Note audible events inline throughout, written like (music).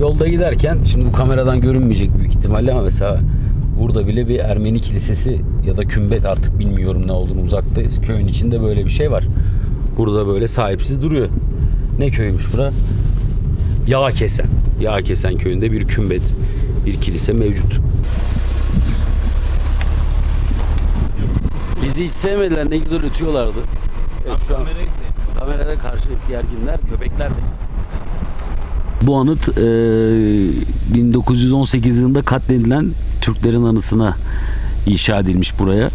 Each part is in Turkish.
Yolda giderken şimdi bu kameradan görünmeyecek büyük ihtimalle ama mesela burada bile bir Ermeni kilisesi ya da kümbet artık bilmiyorum ne olduğunu uzaktayız. Köyün içinde böyle bir şey var. Burada böyle sahipsiz duruyor. Ne köymüş bura? Yağ kesen. Yağ kesen köyünde bir kümbet, bir kilise mevcut. Bizi hiç sevmediler. Ne güzel ötüyorlardı. Evet, şu an kameraya karşı gerginler, köpekler de. Bu anıt e, 1918 yılında katledilen Türklerin anısına inşa edilmiş buraya. E,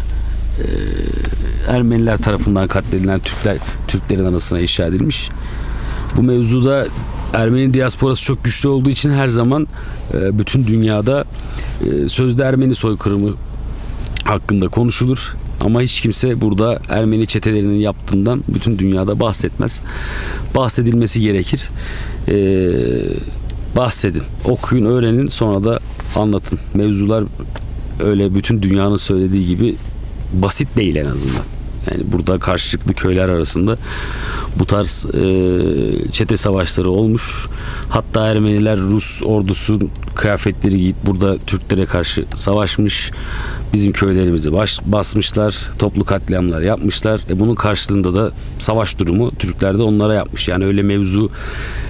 Ermeniler tarafından katledilen Türkler Türklerin anısına inşa edilmiş. Bu mevzuda Ermeni diasporası çok güçlü olduğu için her zaman e, bütün dünyada e, sözde Ermeni soykırımı hakkında konuşulur. Ama hiç kimse burada Ermeni çetelerinin yaptığından bütün dünyada bahsetmez. Bahsedilmesi gerekir. Ee, bahsedin, okuyun, öğrenin, sonra da anlatın. Mevzular öyle bütün dünyanın söylediği gibi basit değil en azından. Yani burada karşılıklı köyler arasında bu tarz e, çete savaşları olmuş. Hatta Ermeniler Rus ordusu kıyafetleri giyip burada Türklere karşı savaşmış. Bizim köylerimizi baş, basmışlar. Toplu katliamlar yapmışlar. E bunun karşılığında da savaş durumu Türkler de onlara yapmış. Yani öyle mevzu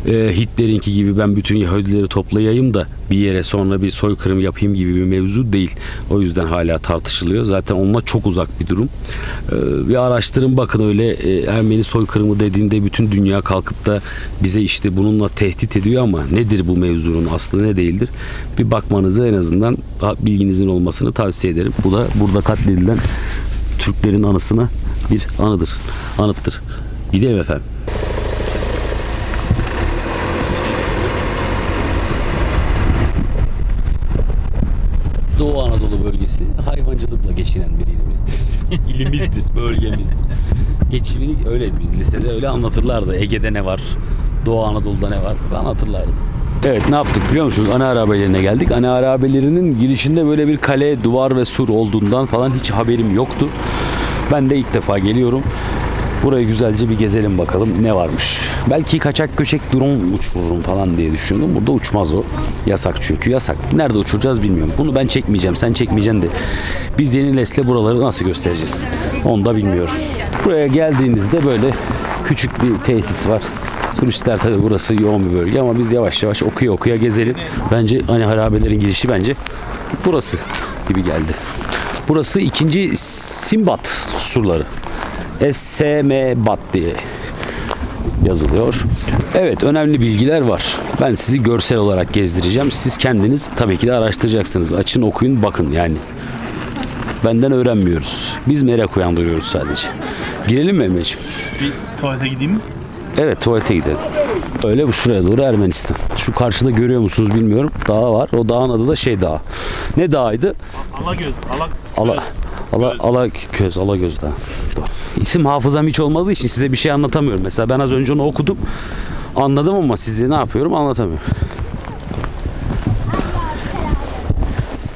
e, Hitler'inki gibi ben bütün Yahudileri toplayayım da bir yere sonra bir soykırım yapayım gibi bir mevzu değil. O yüzden hala tartışılıyor. Zaten onunla çok uzak bir durum. E, bir araştırın bakın öyle e, Ermeni soykırımı dediğinde bütün dünya kalkıp da bize işte bununla tehdit ediyor ama nedir bu mevzunun aslı ne değildir? Bir bakmanızı en azından bilginizin olmasını tavsiye ederim. Bu da burada katledilen Türklerin anısına bir anıdır. Anıttır. Gidelim efendim. Doğu Anadolu bölgesi hayvancılıkla geçinen bir ilimizdir. (laughs) (laughs) İlimizdir, bölgemizdir. Geçimini öyle biz lisede öyle anlatırlardı. Ege'de ne var, Doğu Anadolu'da ne var anlatırlardı. Evet ne yaptık biliyor musunuz? Ana arabelerine geldik. Ana arabelerinin girişinde böyle bir kale, duvar ve sur olduğundan falan hiç haberim yoktu. Ben de ilk defa geliyorum. Burayı güzelce bir gezelim bakalım ne varmış. Belki kaçak göçek drone uçururum falan diye düşündüm. Burada uçmaz o. Yasak çünkü yasak. Nerede uçuracağız bilmiyorum. Bunu ben çekmeyeceğim. Sen çekmeyeceksin de. Biz yeni nesle buraları nasıl göstereceğiz? Onu da bilmiyorum. Buraya geldiğinizde böyle küçük bir tesis var. Turistler tabi burası yoğun bir bölge ama biz yavaş yavaş okuya okuya gezelim. Bence hani harabelerin girişi bence burası gibi geldi. Burası ikinci Simbat surları. S.M. Bat diye yazılıyor. Evet önemli bilgiler var. Ben sizi görsel olarak gezdireceğim. Siz kendiniz tabii ki de araştıracaksınız. Açın okuyun bakın yani. Benden öğrenmiyoruz. Biz merak uyandırıyoruz sadece. Girelim mi Emre'ciğim? Bir tuvalete gideyim mi? Evet tuvalete gidelim. Öyle bu şuraya doğru Ermenistan. Şu karşıda görüyor musunuz bilmiyorum. Dağ var. O dağın adı da şey dağı. Ne dağıydı? Alagöz. Alak. Ala Ala Ala Köz, Ala Göz Dağı. Doğru. İsim hafızam hiç olmadığı için size bir şey anlatamıyorum. Mesela ben az önce onu okudum. Anladım ama size ne yapıyorum anlatamıyorum.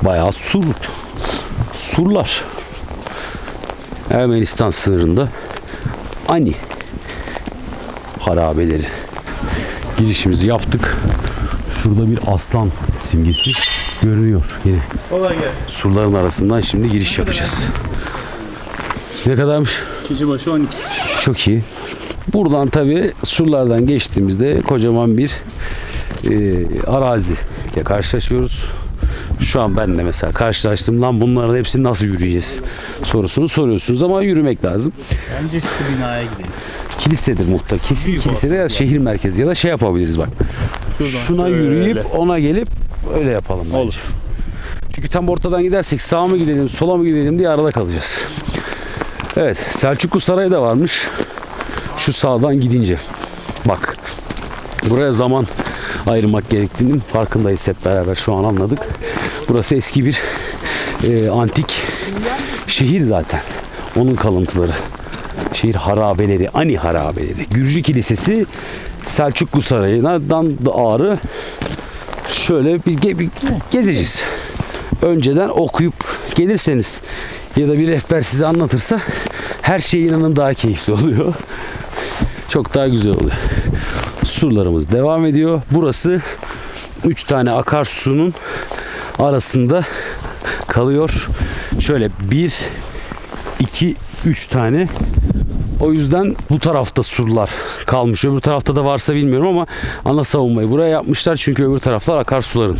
Bayağı sur. Surlar. Ermenistan sınırında Ani harabeleri. Girişimizi yaptık. Şurada bir aslan simgesi görünüyor yine. Kolay gelsin. Surların arasından şimdi giriş yapacağız. Ne kadarmış? Kişi başı 12. Çok iyi. Buradan tabi surlardan geçtiğimizde kocaman bir e, arazi ile karşılaşıyoruz. Şu an ben de mesela karşılaştım lan bunların hepsini nasıl yürüyeceğiz sorusunu soruyorsunuz ama yürümek lazım. Bence şu binaya gidelim. Kilisedir muhtemelen. Kesin Büyük kilisede ya şehir merkezi ya da şey yapabiliriz bak. Şuradan Şuna şöyle. yürüyüp ona gelip öyle yapalım. bence. Olur. Çünkü tam ortadan gidersek sağa mı gidelim sola mı gidelim diye arada kalacağız. Evet Selçuklu Sarayı da varmış. Şu sağdan gidince. Bak buraya zaman ayırmak gerektiğinin farkındayız hep beraber şu an anladık. Burası eski bir e, antik şehir zaten. Onun kalıntıları. Şehir harabeleri, Ani harabeleri. Gürcü Kilisesi, Selçuklu Sarayı'ndan da ağrı şöyle bir, ge- bir gezeceğiz. Önceden okuyup gelirseniz ya da bir rehber size anlatırsa her şey inanın daha keyifli oluyor. Çok daha güzel oluyor. Surlarımız devam ediyor. Burası 3 tane akarsunun arasında kalıyor. Şöyle 1 2 3 tane o yüzden bu tarafta surlar kalmış. Öbür tarafta da varsa bilmiyorum ama ana savunmayı buraya yapmışlar. Çünkü öbür taraflar akarsuların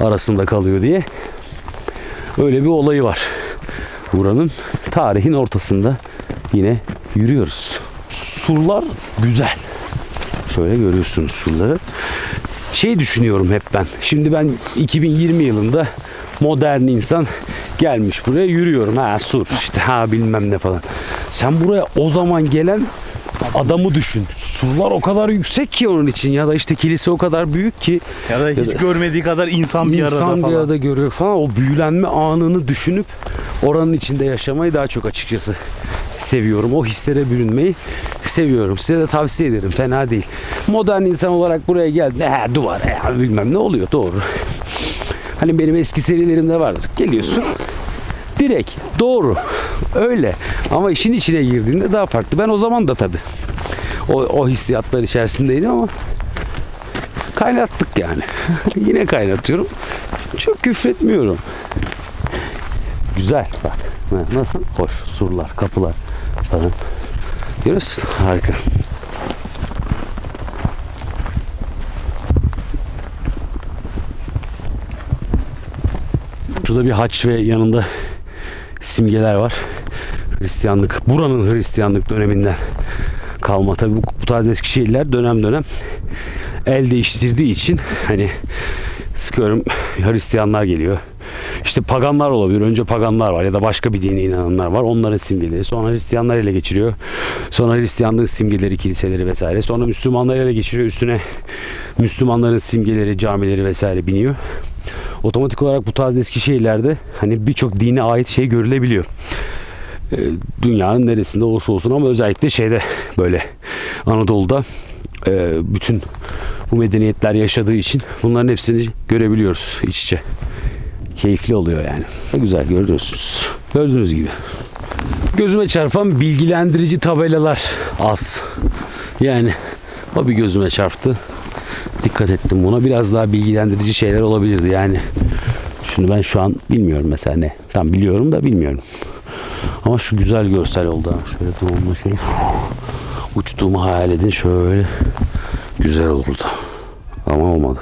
arasında kalıyor diye. Öyle bir olayı var. Buranın tarihin ortasında yine yürüyoruz. Surlar güzel. Şöyle görüyorsunuz surları. Şey düşünüyorum hep ben. Şimdi ben 2020 yılında modern insan gelmiş buraya yürüyorum. Ha sur işte ha bilmem ne falan. Sen buraya o zaman gelen adamı düşün. Surlar o kadar yüksek ki onun için ya da işte kilise o kadar büyük ki Ya da hiç da- görmediği kadar insan bir arada İnsan falan. bir arada görüyor falan. O büyülenme anını düşünüp oranın içinde yaşamayı daha çok açıkçası seviyorum. O hislere bürünmeyi seviyorum. Size de tavsiye ederim. Fena değil. Modern insan olarak buraya geldi. He duvar he, bilmem ne oluyor. Doğru. Hani benim eski serilerimde vardır. Geliyorsun. Direkt. Doğru. Öyle. Ama işin içine girdiğinde daha farklı. Ben o zaman da tabii o, o hissiyatlar içerisindeydim ama kaynattık yani. (laughs) Yine kaynatıyorum. Çok küfretmiyorum. Güzel bak. Nasıl? Hoş. Surlar, kapılar falan. Görüyorsun? Harika. Şurada bir haç ve yanında simgeler var. Hristiyanlık, buranın Hristiyanlık döneminden kalma. Tabii bu, bu tarz eski şehirler dönem dönem el değiştirdiği için hani sıkıyorum Hristiyanlar geliyor. İşte paganlar olabilir. Önce paganlar var ya da başka bir dine inananlar var. Onların simgeleri. Sonra Hristiyanlar ele geçiriyor. Sonra Hristiyanlığın simgeleri, kiliseleri vesaire. Sonra Müslümanlar ele geçiriyor. Üstüne Müslümanların simgeleri, camileri vesaire biniyor. Otomatik olarak bu tarz eski şehirlerde hani birçok dine ait şey görülebiliyor. Ee, Dünyanın neresinde olursa olsun ama özellikle şeyde böyle Anadolu'da e, bütün bu medeniyetler yaşadığı için bunların hepsini görebiliyoruz iç içe. Keyifli oluyor yani. Ne güzel görüyorsunuz. Gördüğünüz gibi. Gözüme çarpan bilgilendirici tabelalar az. Yani o bir gözüme çarptı. Dikkat ettim buna. Biraz daha bilgilendirici şeyler olabilirdi yani. Şunu ben şu an bilmiyorum mesela ne. Tam biliyorum da bilmiyorum. Ama şu güzel görsel oldu. Şöyle drone'la şöyle uçtuğumu hayal edin. Şöyle güzel olurdu. Ama olmadı.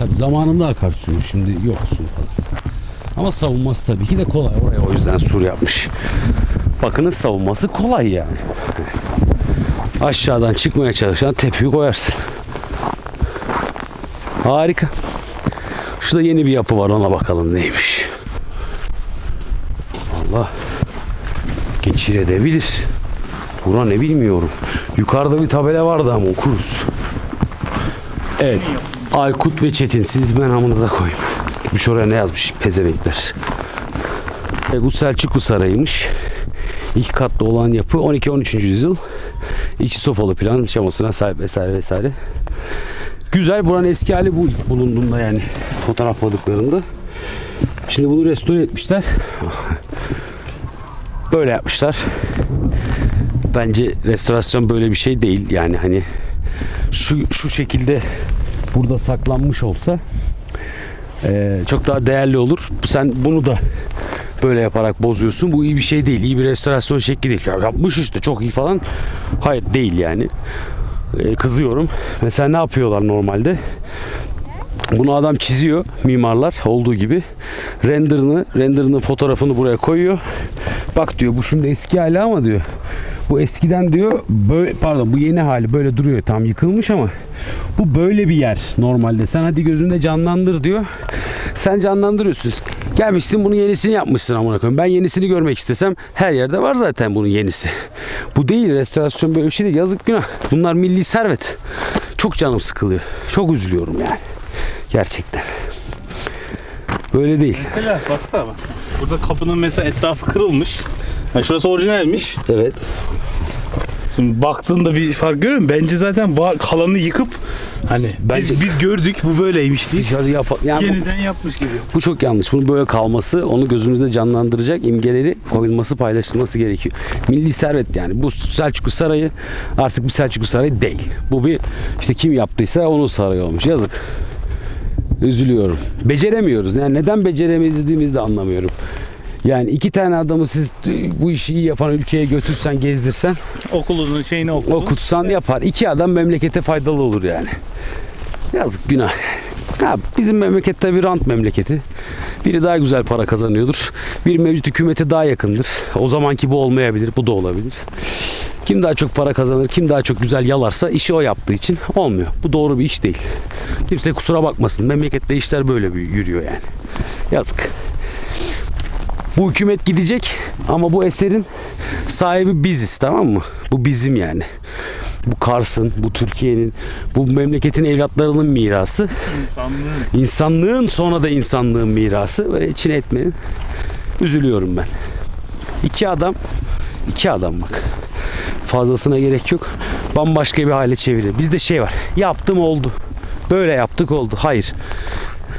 Tabi zamanında akarsu şimdi yok su falan. Ama savunması tabii ki de kolay. Oraya o yüzden sur yapmış. Bakınız savunması kolay yani. Aşağıdan çıkmaya çalışan tepeyi koyarsın. Harika. Şurada yeni bir yapı var ona bakalım neymiş. Allah geçirebilir. Bura ne bilmiyorum. Yukarıda bir tabela vardı ama okuruz. Evet. Aykut ve Çetin siz ben amınıza koyayım. Gitmiş oraya ne yazmış pezevenkler. E, bu Selçuklu Sarayı'ymış. İki katlı olan yapı 12-13. yüzyıl. İçi sofalı plan şamasına sahip vesaire vesaire. Güzel buranın eski hali bu bulunduğunda yani fotoğrafladıklarında. Şimdi bunu restore etmişler. (laughs) Böyle yapmışlar. Bence restorasyon böyle bir şey değil. Yani hani şu şu şekilde burada saklanmış olsa eee, çok daha değerli olur. Sen bunu da böyle yaparak bozuyorsun. Bu iyi bir şey değil. İyi bir restorasyon şekli değil. Ya yapmış işte çok iyi falan. Hayır değil yani. Eee, kızıyorum. Mesela ne yapıyorlar normalde? Bunu adam çiziyor mimarlar olduğu gibi. Renderını, renderının fotoğrafını buraya koyuyor. Bak diyor bu şimdi eski hali ama diyor. Bu eskiden diyor böyle pardon bu yeni hali böyle duruyor tam yıkılmış ama bu böyle bir yer normalde. Sen hadi gözünde canlandır diyor. Sen canlandırıyorsun. Gelmişsin bunun yenisini yapmışsın amına koyayım. Ben yenisini görmek istesem her yerde var zaten bunun yenisi. Bu değil restorasyon böyle bir şey değil. Yazık günah. Bunlar milli servet. Çok canım sıkılıyor. Çok üzülüyorum yani. Gerçekten. Böyle değil. Mesela baksana bak. Burada kapının mesela etrafı kırılmış. Yani şurası orijinalmiş. Evet. Şimdi baktığında bir fark görüyor musun? Bence zaten var, kalanını yıkıp hani Bence- biz, biz gördük bu böyleymiş diye Dışarı yap yani bu- yeniden yapmış gibi. Bu çok yanlış. Bunun böyle kalması, onu gözümüzde canlandıracak imgeleri koyulması, paylaşılması gerekiyor. Milli servet yani. Bu Selçuklu Sarayı artık bir Selçuklu Sarayı değil. Bu bir işte kim yaptıysa onun sarayı olmuş. Yazık. Üzülüyorum. Beceremiyoruz. Yani neden beceremediğimizi de anlamıyorum. Yani iki tane adamı siz bu işi iyi yapan ülkeye götürsen, gezdirsen, Okulunun şeyini okudun. okutsan yapar. İki adam memlekete faydalı olur yani. Yazık günah. Ha, bizim memleket tabii rant memleketi. Biri daha güzel para kazanıyordur. Biri mevcut hükümete daha yakındır. O zamanki bu olmayabilir, bu da olabilir. Kim daha çok para kazanır, kim daha çok güzel yalarsa işi o yaptığı için olmuyor. Bu doğru bir iş değil. Kimse kusura bakmasın. Memlekette işler böyle bir yürüyor yani. Yazık. Bu hükümet gidecek ama bu eserin sahibi biziz tamam mı? Bu bizim yani. Bu Kars'ın, bu Türkiye'nin, bu memleketin evlatlarının mirası. İnsanlığın. İnsanlığın sonra da insanlığın mirası ve içine etmenin. Üzülüyorum ben. İki adam, iki adam bak. Fazlasına gerek yok. Bambaşka bir hale çevirir. Bizde şey var. Yaptım oldu. Böyle yaptık oldu. Hayır.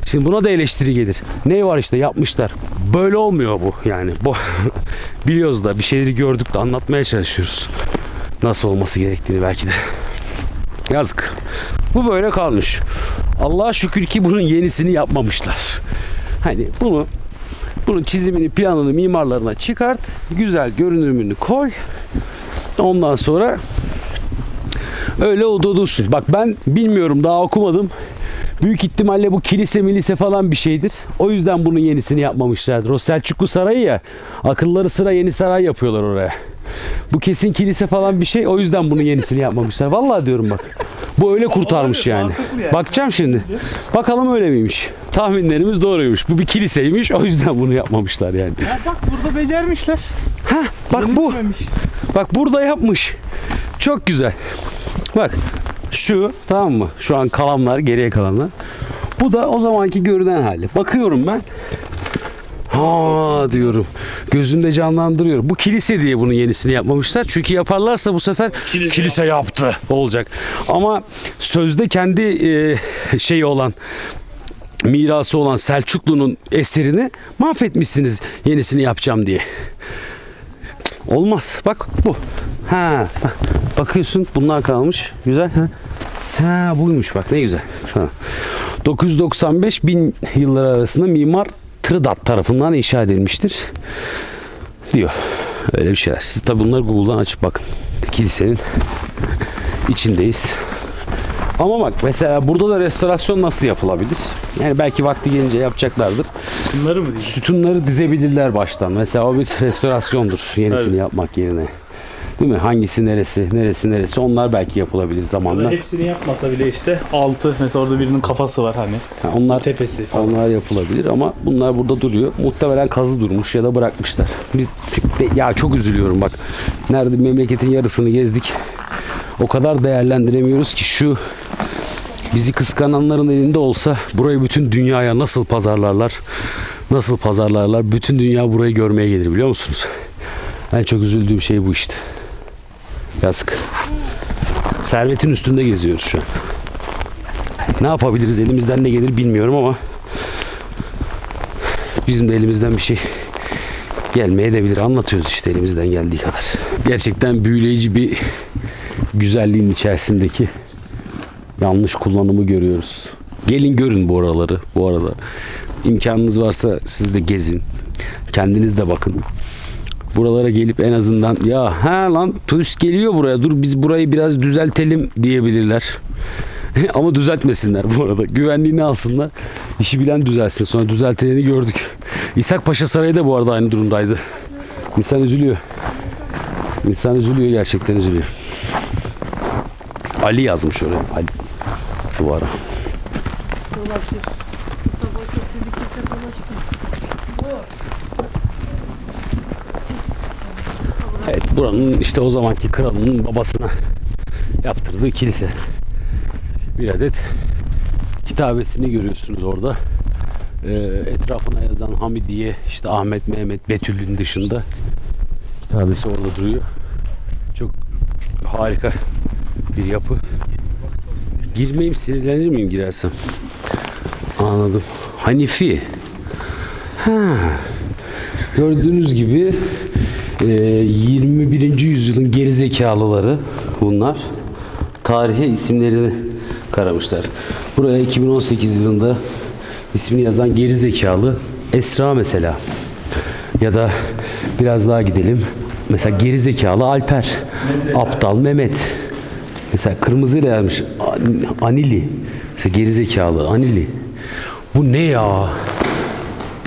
Şimdi buna da eleştiri gelir. Ne var işte yapmışlar. Böyle olmuyor bu yani. Bu (laughs) biliyoruz da bir şeyleri gördük de anlatmaya çalışıyoruz. Nasıl olması gerektiğini belki de. Yazık. Bu böyle kalmış. Allah'a şükür ki bunun yenisini yapmamışlar. Hani bunu bunun çizimini, planını mimarlarına çıkart. Güzel görünümünü koy. Ondan sonra öyle o da dursun. Bak ben bilmiyorum daha okumadım. Büyük ihtimalle bu kilise milise falan bir şeydir. O yüzden bunun yenisini yapmamışlardır. O Selçuklu Sarayı ya. Akılları sıra yeni saray yapıyorlar oraya. Bu kesin kilise falan bir şey. O yüzden bunun yenisini yapmamışlar. Vallahi diyorum bak. Bu öyle kurtarmış yani. Bakacağım şimdi. Bakalım öyle miymiş. Tahminlerimiz doğruymuş. Bu bir kiliseymiş. O yüzden bunu yapmamışlar yani. Ya bak burada becermişler. Heh, bak bu. Bak burada yapmış. Çok güzel. Bak şu tamam mı? Şu an kalanlar geriye kalanlar. Bu da o zamanki görünen hali. Bakıyorum ben. Ha diyorum. Gözümde canlandırıyorum. Bu kilise diye bunun yenisini yapmamışlar. Çünkü yaparlarsa bu sefer kilise, Kilise yaptı olacak. Ama sözde kendi e, şeyi olan mirası olan Selçuklu'nun eserini mahvetmişsiniz yenisini yapacağım diye. Olmaz. Bak bu. Ha. bak. Bakıyorsun bunlar kalmış. Güzel. Ha. Ha buymuş bak ne güzel. Ha. 995 bin yılları arasında mimar Tridat tarafından inşa edilmiştir. Diyor. Öyle bir şeyler. Siz tabi bunları Google'dan açıp bakın. Kilisenin içindeyiz. Ama bak mesela burada da restorasyon nasıl yapılabilir? Yani belki vakti gelince yapacaklardır. Bunları mı diyeyim? Sütunları dizebilirler baştan. Mesela o bir restorasyondur yenisini Evet. yapmak yerine. Değil mi? Hangisi neresi, neresi neresi onlar belki yapılabilir zamanla. Hepsini yapmasa bile işte altı mesela orada birinin kafası var hani. Ha, onlar Tepesi falan. onlar yapılabilir ama bunlar burada duruyor. Muhtemelen kazı durmuş ya da bırakmışlar. Biz ya çok üzülüyorum bak. Nerede memleketin yarısını gezdik. O kadar değerlendiremiyoruz ki şu bizi kıskananların elinde olsa burayı bütün dünyaya nasıl pazarlarlar? Nasıl pazarlarlar? Bütün dünya burayı görmeye gelir biliyor musunuz? En çok üzüldüğüm şey bu işte. Yazık. Servetin üstünde geziyoruz şu an. Ne yapabiliriz? Elimizden ne gelir bilmiyorum ama bizim de elimizden bir şey gelmeye de bilir. Anlatıyoruz işte elimizden geldiği kadar. Gerçekten büyüleyici bir güzelliğin içerisindeki yanlış kullanımı görüyoruz. Gelin görün bu oraları bu arada. İmkanınız varsa siz de gezin. Kendiniz de bakın. Buralara gelip en azından ya ha lan turist geliyor buraya dur biz burayı biraz düzeltelim diyebilirler. (laughs) Ama düzeltmesinler bu arada. Güvenliğini alsınlar. İşi bilen düzelsin. Sonra düzeltileni gördük. İshak Paşa Sarayı da bu arada aynı durumdaydı. İnsan üzülüyor. İnsan üzülüyor gerçekten üzülüyor. Ali yazmış oraya. Ali. Duvara. Evet buranın işte o zamanki kralının babasına yaptırdığı kilise. Bir adet kitabesini görüyorsunuz orada. Ee, etrafına yazan Hamidiye, işte Ahmet, Mehmet, Betül'ün dışında kitabesi orada duruyor. Çok harika bir yapı. Girmeyeyim sinirlenir miyim girersem? Anladım. Hanifi. Ha. Gördüğünüz gibi e, 21. yüzyılın gerizekalıları bunlar. Tarihe isimlerini karamışlar. Buraya 2018 yılında ismini yazan gerizekalı Esra mesela. Ya da biraz daha gidelim. Mesela gerizekalı Alper. Aptal Mehmet. Mesela kırmızıyla yazmış Anili. Mesela gerizekalı Anili. Bu ne ya?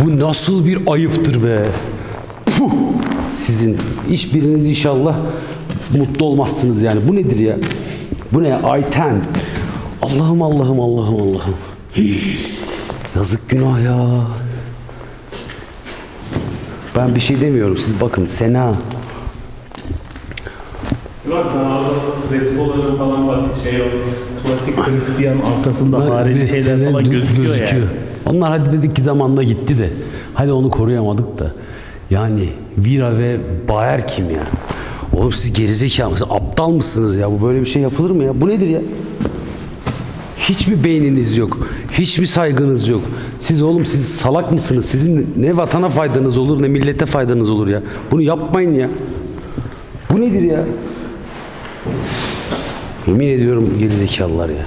Bu nasıl bir ayıptır be? Puh! Sizin hiçbiriniz inşallah mutlu olmazsınız yani. Bu nedir ya? Bu ne? Ayten. Allah'ım Allah'ım Allah'ım Allah'ım. Yazık günah ya. Ben bir şey demiyorum. Siz bakın Sena. Bak daha falan var. Şey o klasik Hristiyan arkasında harika şeyler falan Dü- gözüküyor, yani. Onlar hadi dedik ki zamanla gitti de. Hadi onu koruyamadık da. Yani Vira ve Bayer kim ya? Oğlum siz gerizekalı mısınız? Aptal mısınız ya? Bu böyle bir şey yapılır mı ya? Bu nedir ya? Hiç mi beyniniz yok? Hiç mi saygınız yok? Siz oğlum siz salak mısınız? Sizin ne vatana faydanız olur ne millete faydanız olur ya. Bunu yapmayın ya. Bu nedir ya? Yemin ediyorum gerizekalılar ya.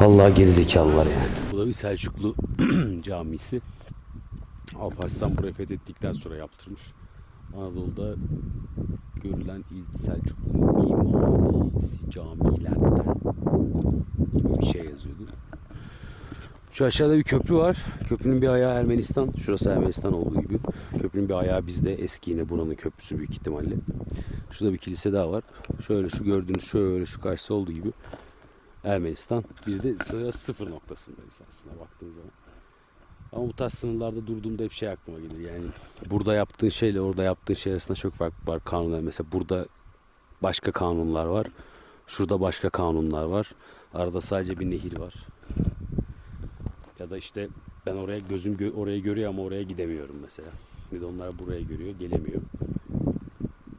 Vallahi gerizekalılar yani. Bu da bir Selçuklu (clears throat) camisi. Alparslan burayı fethettikten sonra yaptırmış. Anadolu'da görülen ilk Selçuklu mimarisi camilerden gibi bir şey yazıyordu. Şu aşağıda bir köprü var. Köprünün bir ayağı Ermenistan. Şurası Ermenistan olduğu gibi. Köprünün bir ayağı bizde. Eski yine buranın köprüsü büyük ihtimalle. Şurada bir kilise daha var. Şöyle şu gördüğünüz şöyle şu karşısı olduğu gibi. Ermenistan. Biz de sıra sıfır noktasındayız aslında baktığın zaman. Ama bu tarz sınırlarda durduğumda hep şey aklıma gelir. Yani burada yaptığın şeyle orada yaptığın şey arasında çok fark var kanunlar. Mesela burada başka kanunlar var. Şurada başka kanunlar var. Arada sadece bir nehir var. Ya da işte ben oraya gözüm gö- oraya görüyor ama oraya gidemiyorum mesela. Bir de onlar buraya görüyor, gelemiyor.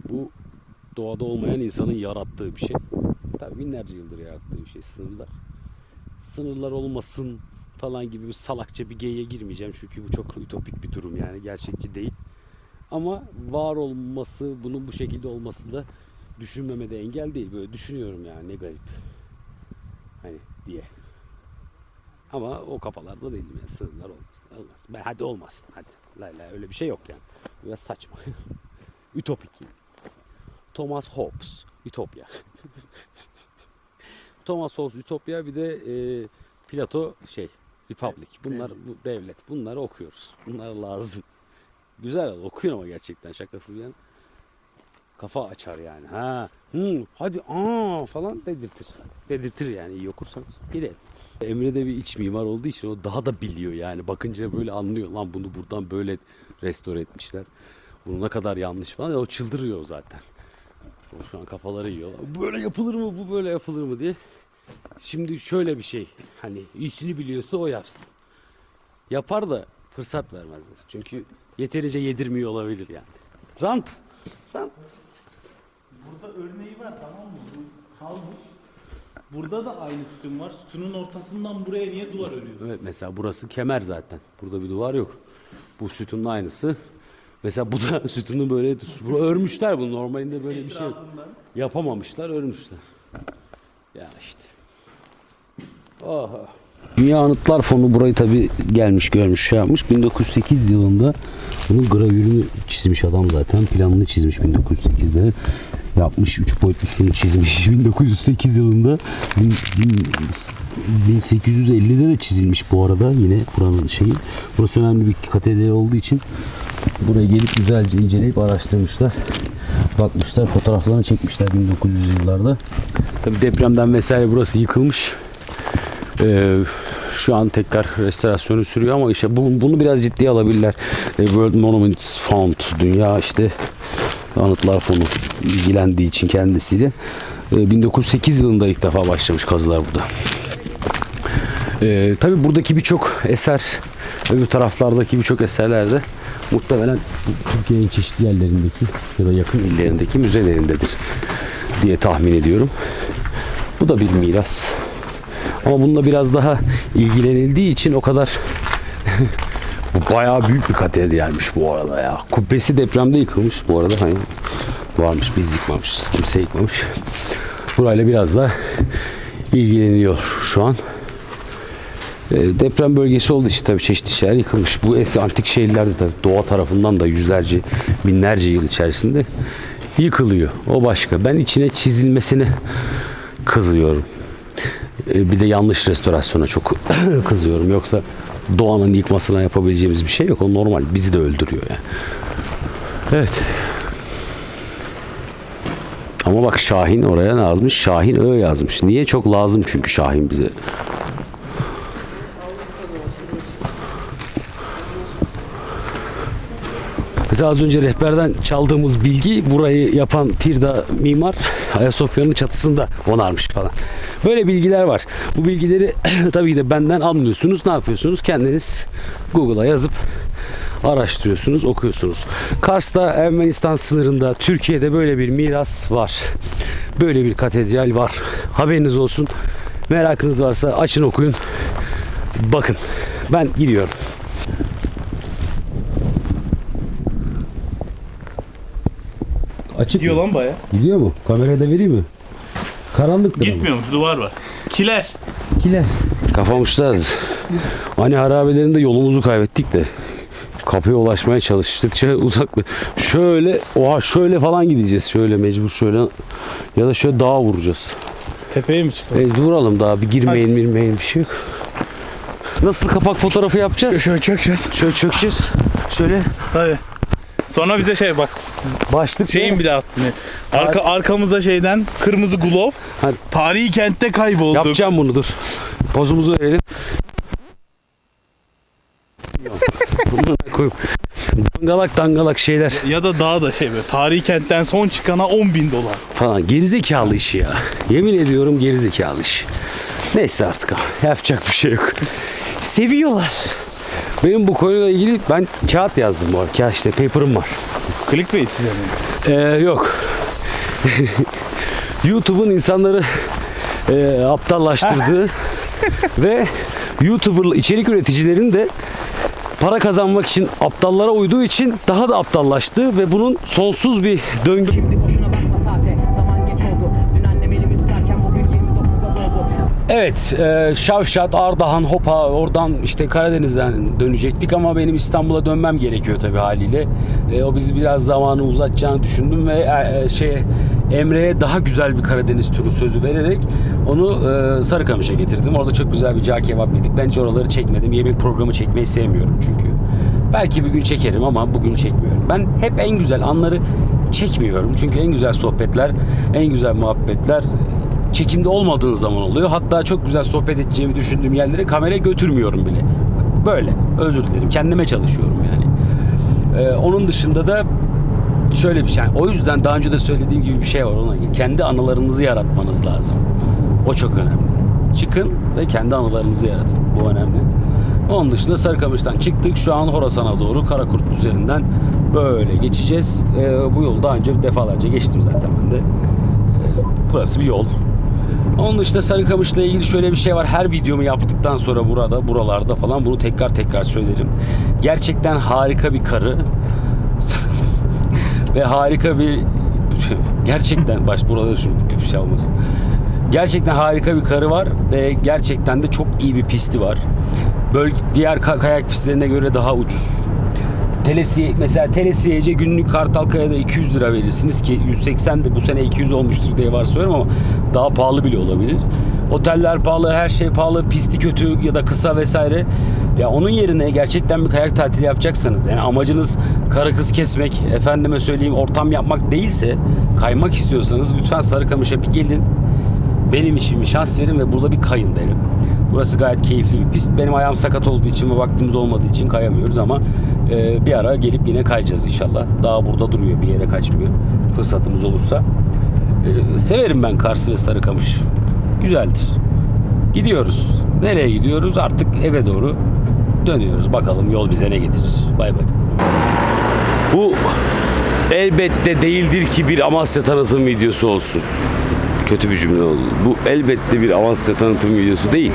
Bu doğada olmayan insanın yarattığı bir şey. Tabii binlerce yıldır yarattığı bir şey sınırlar. Sınırlar olmasın falan gibi bir salakça bir geyiğe girmeyeceğim çünkü bu çok ütopik bir durum yani gerçekçi değil. Ama var olması, bunun bu şekilde olması da düşünmeme de engel değil. Böyle düşünüyorum yani ne garip. Hani diye. Ama o kafalarda değilim yani sınırlar olmasın. Olmaz. Ben, hadi olmasın hadi. La la öyle bir şey yok yani. Biraz saçma. (laughs) Ütopik. Thomas Hobbes. Ütopya. (laughs) Thomas Hobbes Ütopya bir de e, Plato şey Republic. Bunlar bu devlet. Bunları okuyoruz. Bunlar lazım. Güzel okuyun ama gerçekten şakası bir yana. Kafa açar yani. Ha, hı, hadi aa falan dedirtir. Dedirtir yani iyi okursanız. Gidelim. Emre de bir iç mimar olduğu için o daha da biliyor yani. Bakınca böyle anlıyor. Lan bunu buradan böyle restore etmişler. Bunu ne kadar yanlış falan. O çıldırıyor zaten. O şu an kafaları yiyor. Böyle yapılır mı bu böyle yapılır mı diye. Şimdi şöyle bir şey. Hani iyisini biliyorsa o yapsın. Yapar da fırsat vermezler. Çünkü yeterince yedirmiyor olabilir yani. Rant. Rant. Burada örneği var tamam mı? Bu kalmış. Burada da aynı sütun var. Sütunun ortasından buraya niye duvar örüyorsun? Evet mesela burası kemer zaten. Burada bir duvar yok. Bu sütunun aynısı. Mesela bu da (laughs) sütunu böyle bu örmüşler bunu normalinde böyle bir şey yok. Yapamamışlar, örmüşler. Ya işte. Oha. Dünya Anıtlar Fonu burayı tabi gelmiş görmüş şey yapmış. 1908 yılında bunun gravürünü çizmiş adam zaten. Planını çizmiş 1908'de. Yapmış üç boyutlusunu çizmiş (laughs) 1908 yılında. Bin- bin- 1850'de de çizilmiş bu arada yine buranın şeyi. Burası önemli bir katedral olduğu için buraya gelip güzelce inceleyip araştırmışlar. Bakmışlar fotoğraflarını çekmişler 1900 yıllarda. Tabi depremden vesaire burası yıkılmış. Ee, şu an tekrar restorasyonu sürüyor ama işte bu, bunu biraz ciddiye alabilirler. Ee, World Monuments Fund, dünya işte anıtlar fonu ilgilendiği için kendisiyle. Ee, 1908 yılında ilk defa başlamış kazılar burada. Ee, tabii buradaki birçok eser öbür taraflardaki birçok eserlerde muhtemelen Türkiye'nin çeşitli yerlerindeki ya da yakın illerindeki müzelerindedir diye tahmin ediyorum. Bu da bir miras. Ama bununla biraz daha ilgilenildiği için o kadar (laughs) bu bayağı büyük bir katedralmiş bu arada ya. Kubbesi depremde yıkılmış bu arada. Hani varmış biz yıkmamışız. Kimse yıkmamış. Burayla biraz da ilgileniyor şu an. E, deprem bölgesi olduğu için tabii çeşitli şeyler yıkılmış. Bu eski antik şehirlerde tabii doğa tarafından da yüzlerce, binlerce yıl içerisinde yıkılıyor. O başka. Ben içine çizilmesine kızıyorum. E, bir de yanlış restorasyona çok (coughs) kızıyorum. Yoksa doğanın yıkmasına yapabileceğimiz bir şey yok. O normal. Bizi de öldürüyor yani. Evet. Ama bak Şahin oraya ne yazmış? Şahin Ö yazmış. Niye? Çok lazım çünkü Şahin bize. Mesela az önce rehberden çaldığımız bilgi burayı yapan Tirda mimar Ayasofya'nın çatısında onarmış falan. Böyle bilgiler var. Bu bilgileri (clears throat) tabii ki de benden almıyorsunuz. Ne yapıyorsunuz? Kendiniz Google'a yazıp araştırıyorsunuz, okuyorsunuz. Kars'ta Ermenistan sınırında Türkiye'de böyle bir miras var. Böyle bir katedral var. Haberiniz olsun. Merakınız varsa açın okuyun. Bakın. Ben gidiyorum. Açık Gidiyor mı? lan baya. Gidiyor mu? Kameraya da vereyim mi? Karanlıktır ama. Gitmiyormuş duvar var. Kiler. Kiler. Kapamışlar. Hani harabelerinde yolumuzu kaybettik de kapıya ulaşmaya çalıştıkça (laughs) uzaklı. Şöyle, oha şöyle falan gideceğiz. Şöyle mecbur şöyle ya da şöyle dağa vuracağız. Tepeye mi çıkalım? E, vuralım daha bir girmeyin girmeyin bir şey yok. Nasıl kapak fotoğrafı yapacağız? Şöyle çökeceğiz. Şöyle çökeceğiz. Şöyle Tabii. Sonra bize şey bak başlık şeyin bile attı. ne? Arka, arkamıza şeyden kırmızı glove. Tarihi kentte kaybolduk. Yapacağım bunu dur. Pozumuzu verelim. Koyup dangalak dangalak şeyler Ya da daha da şey böyle tarihi kentten son çıkana 10 bin dolar. falan. Gerizekalı iş ya. Yemin ediyorum gerizekalı iş. Neyse artık abi, yapacak bir şey yok. Seviyorlar. Benim bu konuyla ilgili ben kağıt yazdım bu arada. Kağıt işte paper'ım var. Clickbait size mi? Ee, yok. (laughs) YouTube'un insanları e, aptallaştırdığı (laughs) ve YouTuber içerik üreticilerin de para kazanmak için aptallara uyduğu için daha da aptallaştı ve bunun sonsuz bir döngü Şimdi boşuna bakma saate. Zaman geç oldu. Dün annem elimi tutarken bugün 29'da doğdu. Evet, e, Şavşat, Ardahan, Hopa oradan işte Karadeniz'den dönecektik ama benim İstanbul'a dönmem gerekiyor tabii haliyle. E, o bizi biraz zamanı uzatacağını düşündüm ve e, şey Emre'ye daha güzel bir Karadeniz turu sözü vererek onu e, Sarıkamış'a getirdim. Orada çok güzel bir cağ kebap yedik. Ben hiç oraları çekmedim. Yemek programı çekmeyi sevmiyorum çünkü. Belki bir gün çekerim ama bugün çekmiyorum. Ben hep en güzel anları çekmiyorum. Çünkü en güzel sohbetler, en güzel muhabbetler çekimde olmadığın zaman oluyor. Hatta çok güzel sohbet edeceğimi düşündüğüm yerlere kamera götürmüyorum bile. Böyle. Özür dilerim. Kendime çalışıyorum yani. Ee, onun dışında da şöyle bir şey. Yani o yüzden daha önce de söylediğim gibi bir şey var ona. Kendi anılarınızı yaratmanız lazım. O çok önemli. Çıkın ve kendi anılarınızı yaratın. Bu önemli. Onun dışında Sarıkamış'tan çıktık. Şu an Horasan'a doğru Karakurt üzerinden böyle geçeceğiz. Ee, bu yolu daha önce defalarca geçtim zaten ben de. Ee, burası bir yol. Onun dışında Sarıkamış'la ilgili şöyle bir şey var. Her videomu yaptıktan sonra burada, buralarda falan bunu tekrar tekrar söylerim. Gerçekten harika bir karı. Ve harika bir (laughs) gerçekten baş burada şu bir şey olmasın. Gerçekten harika bir karı var ve gerçekten de çok iyi bir pisti var. Böl diğer ka- kayak pistlerine göre daha ucuz. Telesiye mesela Telesiyece günlük Kartalkaya'da 200 lira verirsiniz ki 180 de bu sene 200 olmuştur diye varsayıyorum ama daha pahalı bile olabilir. Oteller pahalı, her şey pahalı, pisti kötü ya da kısa vesaire. Ya onun yerine gerçekten bir kayak tatili yapacaksanız yani amacınız karı kız kesmek, efendime söyleyeyim ortam yapmak değilse kaymak istiyorsanız lütfen Sarıkamış'a bir gelin. Benim için bir şans verin ve burada bir kayın derim. Burası gayet keyifli bir pist. Benim ayağım sakat olduğu için ve vaktimiz olmadığı için kayamıyoruz ama e, bir ara gelip yine kayacağız inşallah. Daha burada duruyor bir yere kaçmıyor. Fırsatımız olursa. E, severim ben Kars'ı ve Sarıkamış. Güzeldir. Gidiyoruz. Nereye gidiyoruz? Artık eve doğru dönüyoruz. Bakalım yol bize ne getirir. Bay bay. Bu elbette değildir ki bir Amasya tanıtım videosu olsun. Kötü bir cümle oldu. Bu elbette bir Amasya tanıtım videosu değil.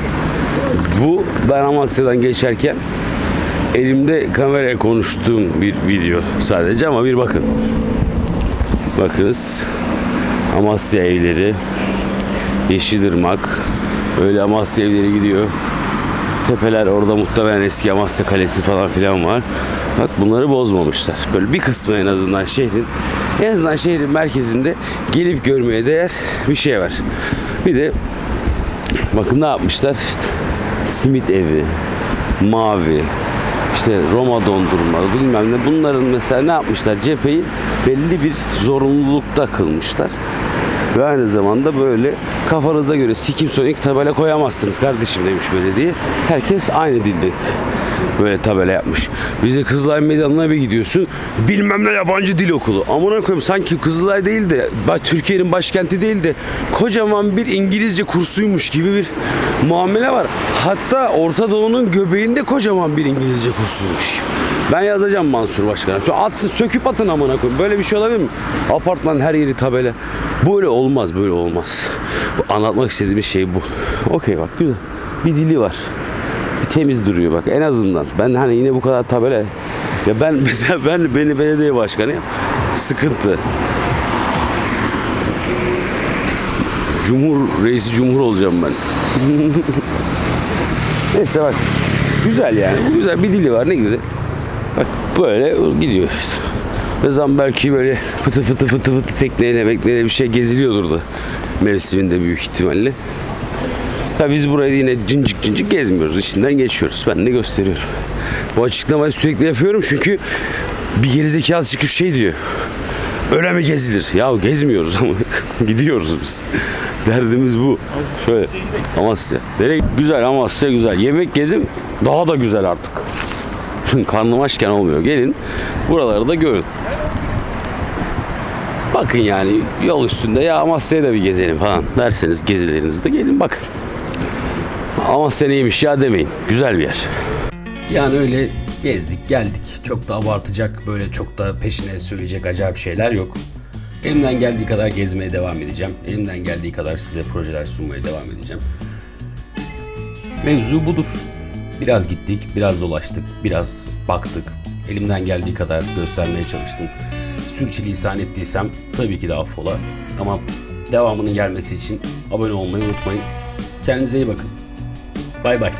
Bu ben Amasya'dan geçerken elimde kameraya konuştuğum bir video sadece ama bir bakın. Bakınız Amasya evleri, Yeşilırmak, öyle Amasya evleri gidiyor. Tepeler orada muhtemelen eski Amasya Kalesi falan filan var. Bak bunları bozmamışlar. Böyle bir kısmı en azından şehrin en azından şehrin merkezinde gelip görmeye değer bir şey var. Bir de bakın ne yapmışlar işte simit evi, mavi, işte Roma dondurma bilmem ne bunların mesela ne yapmışlar cepheyi belli bir zorunlulukta kılmışlar. Ve aynı zamanda böyle kafanıza göre sikim sonik tabela koyamazsınız kardeşim demiş belediye. Herkes aynı dilde böyle tabela yapmış. Bize Kızılay Meydanı'na bir gidiyorsun. Bilmem ne yabancı dil okulu. Amına koyayım sanki Kızılay değil de Türkiye'nin başkenti değil de kocaman bir İngilizce kursuymuş gibi bir muamele var. Hatta Orta Doğu'nun göbeğinde kocaman bir İngilizce kursuymuş gibi. Ben yazacağım Mansur Başkan'a. Şu atsın söküp atın amına koyayım. Böyle bir şey olabilir mi? Apartman her yeri tabela. Böyle olmaz, böyle olmaz. Anlatmak istediğimiz şey bu. Okey bak güzel. Bir dili var. Bir temiz duruyor bak en azından. Ben hani yine bu kadar tabela. Ya ben (laughs) mesela ben beni belediye başkanı sıkıntı. Cumhur reisi cumhur olacağım ben. (laughs) Neyse bak. Güzel yani. Güzel bir dili var ne güzel. Bak böyle gidiyor işte. Ve zaman belki böyle fıtı fıtı fıtı fıtı tekneyle mekneyle bir şey geziliyordur da. Mevsiminde büyük ihtimalle. Ya biz burayı yine cincik cincik gezmiyoruz. İçinden geçiyoruz. Ben de gösteriyorum. Bu açıklamayı sürekli yapıyorum çünkü bir gerizekalı çıkıp şey diyor. Öyle mi gezilir? Ya gezmiyoruz ama (laughs) gidiyoruz biz. Derdimiz bu. Şöyle Amasya. Nereye? Güzel Amasya güzel. Yemek yedim daha da güzel artık. (laughs) Karnım açken olmuyor. Gelin buraları da görün. Bakın yani yol üstünde ya Amasya'ya da bir gezelim falan derseniz gezilerinizde gelin bakın. Amasya neymiş ya demeyin. Güzel bir yer. Yani öyle gezdik geldik. Çok da abartacak böyle çok da peşine söyleyecek acayip şeyler yok. Elimden geldiği kadar gezmeye devam edeceğim. Elimden geldiği kadar size projeler sunmaya devam edeceğim. Mevzu budur. Biraz gittik, biraz dolaştık, biraz baktık. Elimden geldiği kadar göstermeye çalıştım. Sürçülisan ettiysem tabii ki de affola. Ama devamının gelmesi için abone olmayı unutmayın. Kendinize iyi bakın. Bay bay.